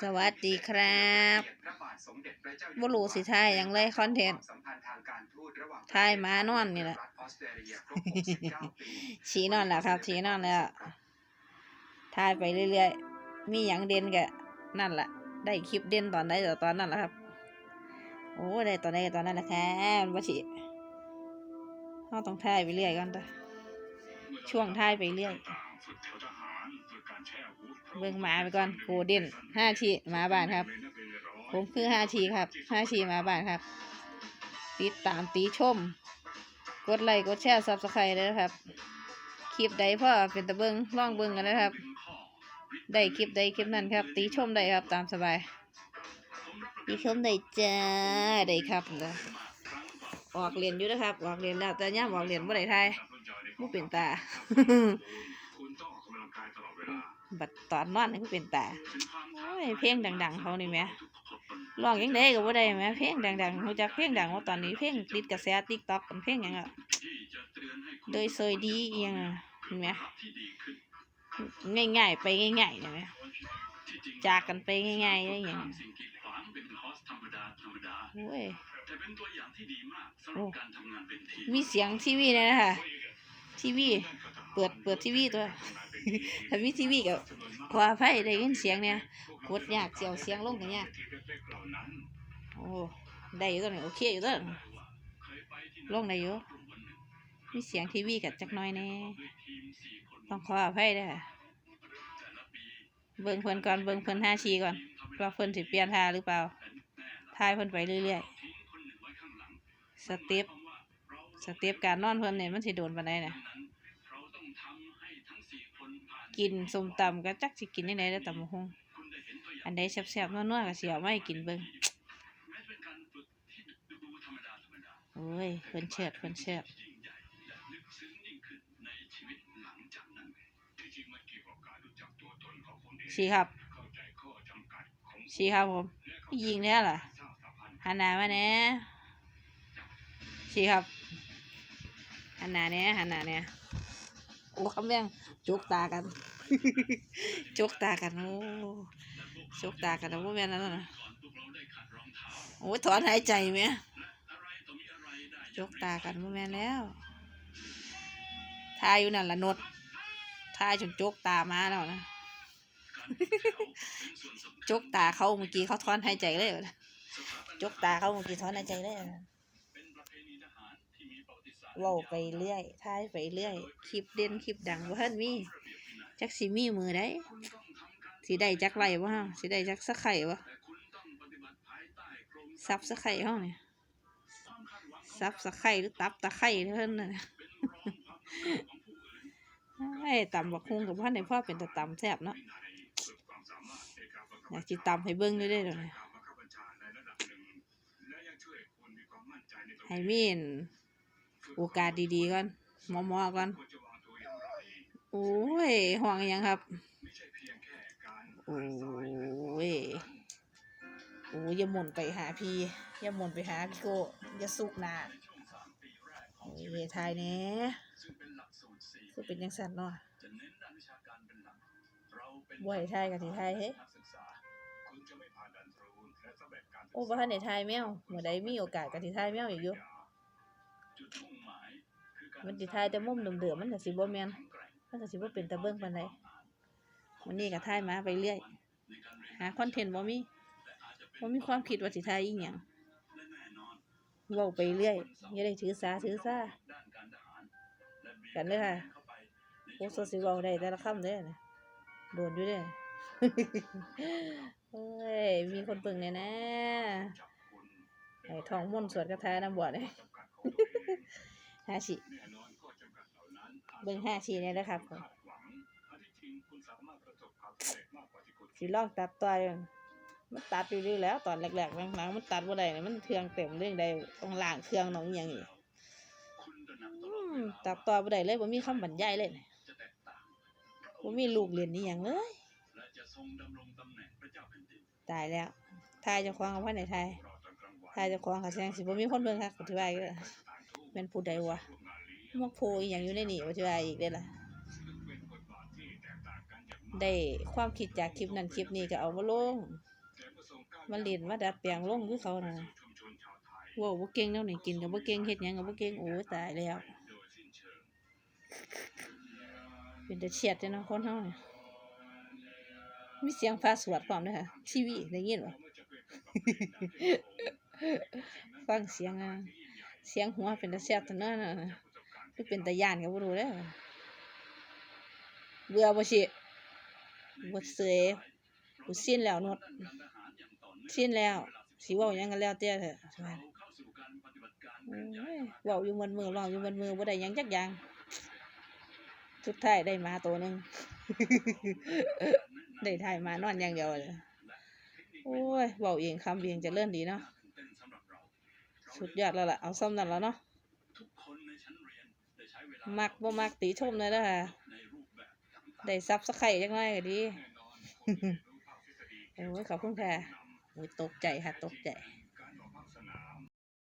สวัสดีครับบ่รู้สิถ่ายหยังเลยคอนเทนต์ถ่ายหมานอนนี่แหละชี้นอนแล้วครับ ชี้นอนแล้วถ่ายไปเรื่อยๆ มีหยังเด่นก็นั่นแหละ ได้คลิปเด่นตอนใดต่อตอนนั้นแหละครับ โอ้ได้ตอนใดก็ตอนนั้นแหละครับว่าสิเราต้องถ่ายไปเรื่อยก่อนต่อช่วงถ่ายไปเรื่อย เบิ่งหมาไปก่อนโกเด่นห้าทีหมาบ้านครับ ผมคือห้าทีครับห้าทีหมาบ้านครับ ติดตามตีชม กดไลค์กดแชร์ซับสไครต์เลยนะครับ คลิปใดพ่อเป็นตะเบิงล่องเบิงกันนะครับ ได้คลิปใดคลิปนั้นครับ ตีชมได้ครับตามสบายตีชมได้จ้าได้ครับนะออกเรียนอยู่นะครับ ออกเรียนแล้วแต่ย่ามออกเรียนบ่ได้ทายบ่เป็นตา บัดตอนนอนนี่ก็เป็นตาโอ้ยเพลงดัง ๆ เขานี่แหม่ร้องยังได้ก็บ่ได้แหม่เพลงดังๆรู้จักเพลงดังว่าตอนนี้เพลงติดกระแส TikTok เป็นเพลงหยังอะโดยซยดีเอีหยังอะเห็นไหมง่ายๆ ไปง่ายๆเห็นไหมจากกันไปง่ายๆได้ยังโอ้ยมีเสียงทีวีเลยนะคะทีวี เปิดเปิดทีวีตัว ถ้ามีทีวีก็ขออภัยได้ยินเสียงเนี่ยกดยากเสียวเสียงลงกันยากโอ้ได้อยู่ตัวนี้โอเคอยู่ตัวนี้ลงได้อยู่มีเสียงทีวีกับจักน้อยแน่ต้องขออภัยด้อเบิ่งเพิ่นก่อนเบิ่งเพิ่นห้าชีก่อนว่าเพิ่นสิเปลี่ยนท่าหรือเปล่าทายเพิ่นไปเรื่อยๆสเต็ปสเต็ปการนอนเพิ่นเนี่ยมันสิโดนปานใดน่ะ กินส้มตำก็จักสิกินยังไงแล้วตำบักหงอันใดแซ่บๆนัวๆก็เสิเอามาให้กินเบิ่งโอ้ยเพิ่นเชิดเพิ่นเชิดสีครับสีครับผม ยิงแน่ล่ะหันหน้ามาแหน่สีครับหันหน้าแหน่หันหน้าแหน่โอ้คำแรงจุกตากัน จกตากันโอ้จกตากันนะว่าแม่นั่นนะโอ้ยถอนหายใจไหมจกตากันว่าแม่นแล้วทายอยู่นั่นละนดทายจนจกตามาแล้วนะจกตาเขาเมื่อกี้เขาถอนหายใจเลยจกตาเขาเมื่อกี้ถอนหายใจเลยว้าไปเรื่อยถ่ายไปเรื่อย คลิปเด่นคลิปดังบ่ทันมี จักสิมีมือได้สิได้จักไรบ่ฮะสิได้จักสักไข่บ่ซับสักไข่เฮานี่ยซับสักไข่หรือตับตะไคร่เท่านั้นน่ะไอ้ตำบักฮุงกับพ่อในพ่อเป็นต่ตำแซ่บเนาะอยากจิตำให้เบิ้งด้วยได้เดี๋ยให้มีนโอกาสดีๆก่อนมอมอๆก่อน โอ้ยห่วงยังครับ โอ้ยโอ้ยอย่าหมุนไปหาพี่ อย่าหมุนไปหาพี่โกอย่าสุกหนาโอ้ยทายแน่คือเป็นยังสันเนาะบ่ให้ทายกับที่ทายเฮ้โอ้บ่ทันได้ทายแมวเมื่อใดมีโอกาสกับที่ทายแมวอีกอยู่มันสิทายแต่มุมเดิมๆมันก็สิบ่แม่น มันก็สิบ่เป็นตาเบิ่งปานใดวันนี้ก็ทายมาไปเรื่อย หาคอนเทนต์บ่มีบ่มีความคิดว่าสิทายอีหยังเว้าไปเรื่อยอย่าได้ถือสาถือซากันเด้อค่ะโอ้สดสิเว้าได้แต่ละคำเด้อนะโดนอยู่เด้อเอ้ย มีคนเบิ่งแน่นะ ไอ้ทองม่วนต์สวดคาถานำบวชเลยห้าชี เบิ่งห้าชีนี่ยนะครับผมสิลองตัดต่อยมันตัดอยู่ดีแล้ว ตอนแรกๆหลังๆมันตัดบ่ไดเนี่ยมันเครื่องเต็มเรื่องใดต้องล้างเครื่องหนองอย่างนี้ตัดต่อบ่ได้เลยบ่มีคำบรรยายเลยเนี่ยบ่มีลูกเรียนนี่อย่างเลยตายแล้วทายจะคว้างกับพ่อไหนทายทายจะคว้างกับแสดงสิบ่มีคนเบิ่งครับอธิบายก็ได้แม่นผู้ใดวะ มักโพอย่างอยู่ในนี่อธิบายอีกได้ล่ะได้ความคิดจากคลิปนั้นคลิปนี้ก็เอามาลงมาเล่นมาดัดแปลงลงคือเขานะว้าบ่เก่งแล้วนี่กินก็บ่เก่งเฮ็ดหยังก็บ่เก่งโอ้ตายแล้ว เป็นแต่เฉียดเด้อเนาะคนเฮาเนี่ยมีเสียงฟ้าสวดพร้อมด้อค่ะทีวีได้ยินบ่ฟังเสียงอะเสียงหัวเป็นตาแซ่บตัวนั้นน่ะ หรือเป็นตาย่านก็บ่รู้เด้อเบื่อบ่สิบ่เสยกูสิ้นแล้วนดสิ้นแล้วสิเว้าหยังก็แล้วแต่เถอะโอ้ยเว้าอยู่มันมือเว้าอยู่มันมือบ่ได้หยังจักอย่างสุดท้ายได้มาตัวหนึงได้ถ่ายมานอนอย่างเดียวเลยโอ้ยเว้าเองคำเองจะเลื่อนดีเนาะสุดยอดแล้วล่ะ เอาซ้ำนั่นแล้วเนาะ มักบ่มักตีชมเลยเด้อค่ะได้ซับสไข่จังน้อยก็ดีโอ้ยขอบคุณค่ะโอ้ยตกใจค่ะ ตกใจ